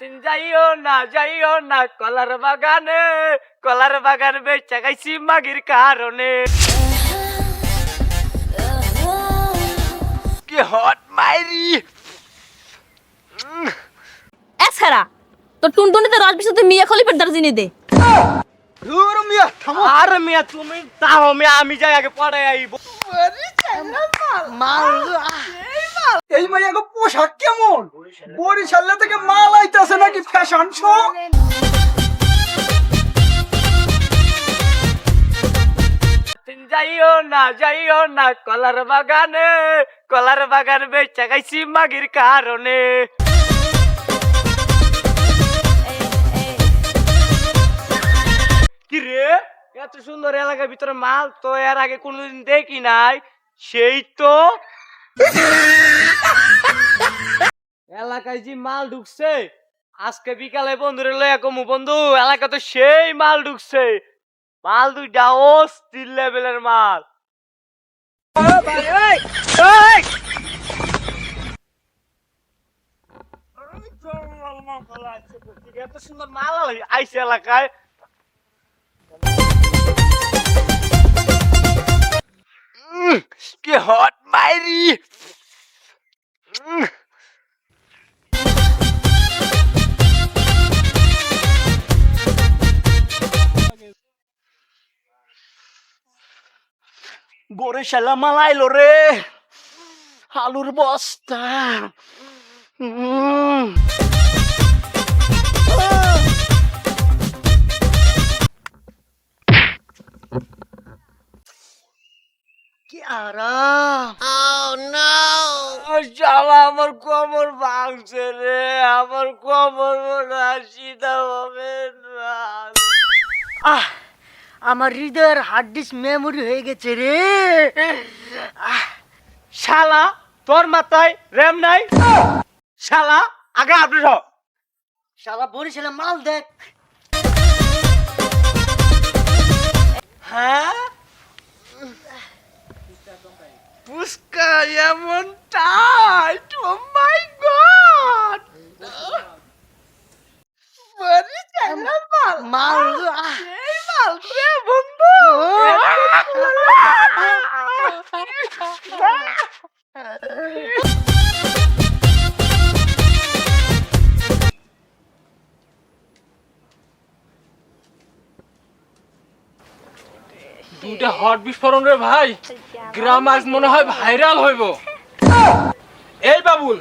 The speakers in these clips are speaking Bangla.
তিন যাইও না যাইও না কলার বাগানে কলার বাগান বেচা গাইছি মাগির কারণে। কি হট মাইরি। এছাড়া তোর টুনটুনিতে রস বিশুদ্ধ মিয়া খলিফের দার্জিনি দে। ধুর মিয়া থামো। আর মিয়া তুমি তাও মিয়া আমি যাই আগে পড়ে আইব। এই মাইয়াগো পোশাক কেমন? থেকে মাল আইতাছে নাকি ফ্যাশন শো যাইও না যাইও না, কলার বাগানে, কলার বাগান বেচা গাইছি মাগির কারণে। কি রে? এত সুন্দর এলাকার ভিতরে মাল তো এর আগে কোনোদিন দেখি নাই। সেই তো এলাকায় যে মাল ঢুকছে আজকে বিকালে বন্ধুরে লইয়া কমু বন্ধু এলাকা তো সেই মাল ঢুকছে। মাল দুইটা অস্থির লেভেলের মাল। এত সুন্দর মাল আইসে এলাকায়। উম, কি হট মাইরি উম, বরিশালা মাল রে আলুর বস্তা। কি আরাম? শালা আমার কোমর ভাঙছে রে আমার কোমর মনে হবে আহ আমার হৃদয়ের হার্ড ডিস্ক মেমোরি হয়ে গেছে রে। আহ, শালা তোর মাথায় র্যাম নাই? শালা আগে আপডেট হ শালা বরিশালে মাল দেখ। হ্যাঁ? পুষ্কা এমন টাইট হট বিস্ফোরণ রে ভাই। গ্রাম আজ মনে হয় ভাইরাল হইব। এই বাবুল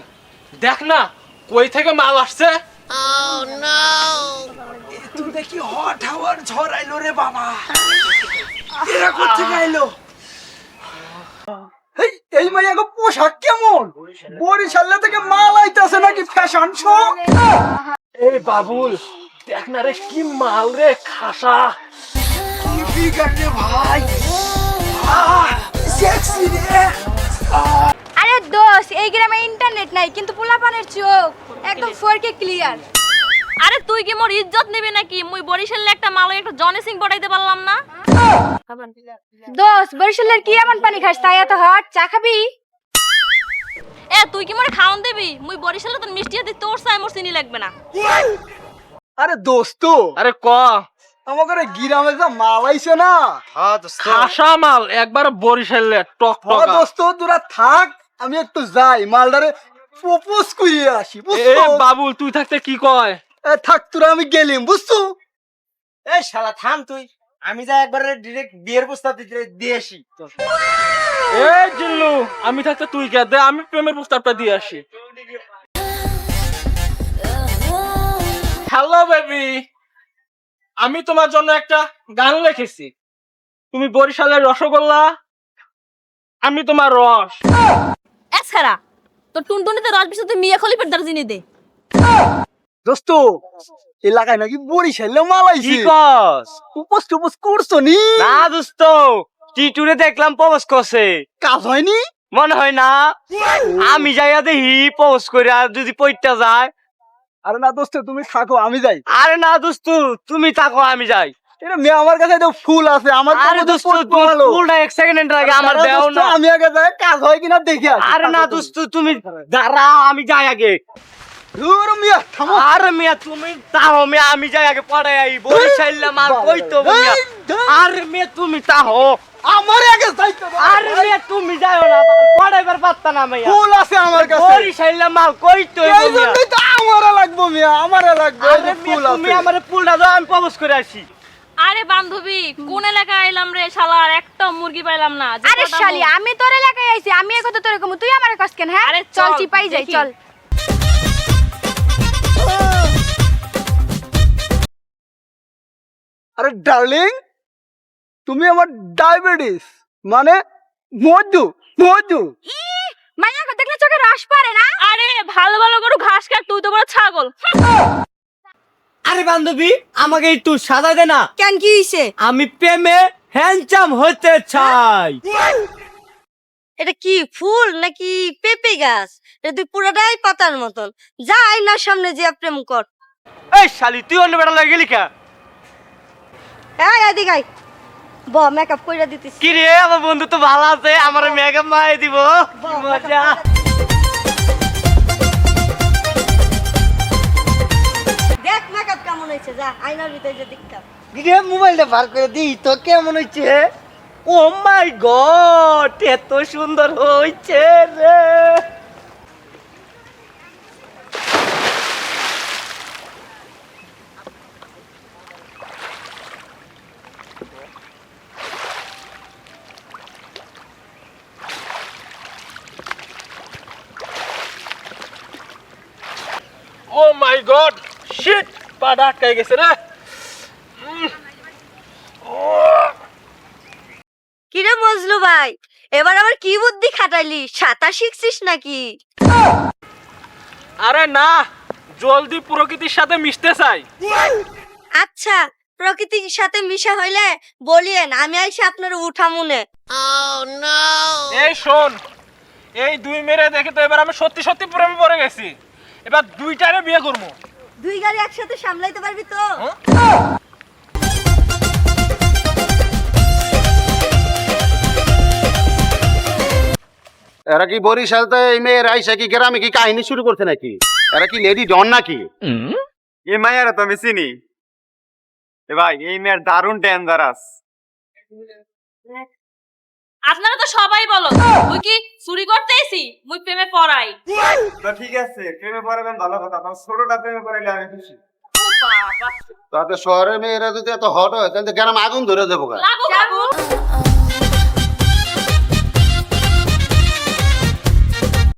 দেখ না কই থেকে মাল আসছে? তুই দেখি হট হাওয়ার ঝড় আইলো রে বাবা। এরা কোথেকে আইলো? এই এই মাইয়াগো পোশাক কেমন? বরিশাল্লা থেকে মাল আইতাছে নাকি ফ্যাশন শো এই বাবুল দেখ না রে কি মাল রে খাসা। কি ফিগার ভাই সেক্সি রে আরে দোষ এই গ্রামে ইন্টারনেট নাই কিন্তু পোলাপানের চোখ। একদম ফোরকে ক্লিয়ার আরে তুই কি মোর ইজ্জত নিবি নাকি? মুই বরিশালে একটা মাল একটা জনি সিং পটাইতে পারলাম না। দোষ বরিশালের কি এমন পানি খাস? তাই এত হট চা খাবি? এ তুই কি মোরে খাওন দিবি? মুই বরিশালে তো মিষ্টি হাতে তোর চাই মোর চিনি লাগবে না। আরে দোস্ত! আরে ক? আমাদের গিরামে যা মাল আইছে না? খাসা মাল একবার বরিশালে টক টক। দোস্ত তোরা থাক আমি একটু যাই মালদারে প্রপোজ করিয়ে আসি এ বুঝছ? বাবুল তুই থাকতে কি কয়? থাক তোরা আমি গেলিম বুঝছ? এই শালা থাম তুই। আমি যা একবার ডিরেক্ট বিয়ের প্রস্তাব দিতে দিয়ে আসি। এই জিল্লু আমি থাকতে তুই কে? দে আমি প্রেমের প্রস্তাবটা দিয়ে আসি। হ্যালো বেবি আমি তোমার জন্য একটা গান লিখেছি। তুমি বরিশালের রসগোল্লা আমি তোমার রস। এছাড়া তোর টুনটুনিতে রস বিশুদ্ধ মিয়া খলিফের দার্জিনি দে। দোস্ত এলাকায় নাকি বরিশালে মাল কি আইছে কস? উপোস টুপোস করছ নি? না দোস্ত টিটুরে দেখলাম পোস্ট করছে। কাজ হয়নি? মনে হয় না আমি যাইয়া দেখি পোস্ট করে আর যদি পইটা যায় আরে না দোস্ত তুমি থাকো আমি যাই। আরে না দোস্ত তুমি থাকো আমি যাই। এটা মেয়ে আমার কাছে তো ফুল আছে আমার আরে দোস্ত ফুলটা এক সেকেন্ড আমার দেও না। আমি আগে যাই কাজ হয় কিনা দেখি। আরে না। দোস্ত তুমি দাঁড়াও আমি যাই আগে। ধুর মিয়া থামো। আরে মিয়া তুমি তাহো মিয়া আমি যাই আগে পড়াই আই বরিশাল মাল কই তো মিয়া। এই, আরে মিয়া তুমি তাহো আমার আগে যাইতে আরে মিয়া তুমি যাও না পড়াইবার পারতা না মিয়া ফুল আছে আমার কাছে। বরিশাল মাল কই তো লাগবো মিয়া আমারে লাগবে তুমি আমারে পুলটা দাও আমি প্রপোজ করে আসি। আরে বান্ধবী কোন এলাকায় আইলাম রে শালা? আর একটা মুরগি পাইলাম না আরে শালি আমি তোর এলাকায় আইছি আমি এই কথা তোরে কম তুই আমার কেন হ্যাঁ? আরে চল চিপাই যাই চল। আরে ডার্লিং তুমি আমার ডায়াবেটিস মানে মধু মধু। মাইয়া দেখলে চোখে রস পড়ে না? আরে ভালো ভালো গরু ঘাস কাট তুই তো বড় ছাগল। আরে বান্ধবী আমাকে একটু সাদা দে না। কেন কি হইছে? আমি প্রেমে হ্যান্ডসাম হতে চাই। এটা কি ফুল নাকি পেঁপে গাছ? এটা তুই পুরোটাই পাতার মতন। যা আয়নার সামনে যে প্রেম কর। এই শালি তুই অন্য বেড়া লাগে গেলি কা? এই এদিকে আয়। ব মেকআপ কইরা দিতেছি। কি রে আমার বন্ধু তো ভালো আছে আমার মেকআপ মাই দিব। কি মজা। যে দেখতাম রে মোবাইলটা বার করে দিই তো কেমন হচ্ছে ও মাই গড এত সুন্দর হয়েছে রে। ও মাই গড শিট পা আটকাই গেছে রে। মজলু ভাই? এবার আবার কি বুদ্ধি খাটাইলি সাঁতার শিখছিস নাকি? আরে না জলদি প্রকৃতির সাথে মিশতে চাই। আচ্ছা প্রকৃতির সাথে মিশা হইলে বলিয়েন আমি আইসি আপনার উঠামুনে। এই শোন এই দুই মেরে দেখে তো এবার আমি সত্যি সত্যি প্রেমে পড়ে গেছি। এবার দুইটারে বিয়ে করব। দুই গাড়ি একসাথে সামলাইতে পারবি তো? এরা কি বরিশালতে এই মেয়ের আইসা কি গ্রামে কি কাহিনী শুরু করছে নাকি? এরা কি লেডি ডন নাকি? এই মায়ের তো আমি চিনি। এ ভাই এই মেয়ের দারুণ ডেঞ্জারাস আপনারা তো সবাই বলো মুই কি চুরি করতে এসি মুই প্রেমে পড়াই। তো ঠিক আছে প্রেমে পড়াবেন ভালো কথা। তার ছোটটা প্রেমে পড়াইলে আমি খুশি। ও বাবা। তাতে শহরের মেয়েরা যদি এত হট হয় তাহলে তো গ্রামে আগুন ধরে দেবো গা। লাগো লাগো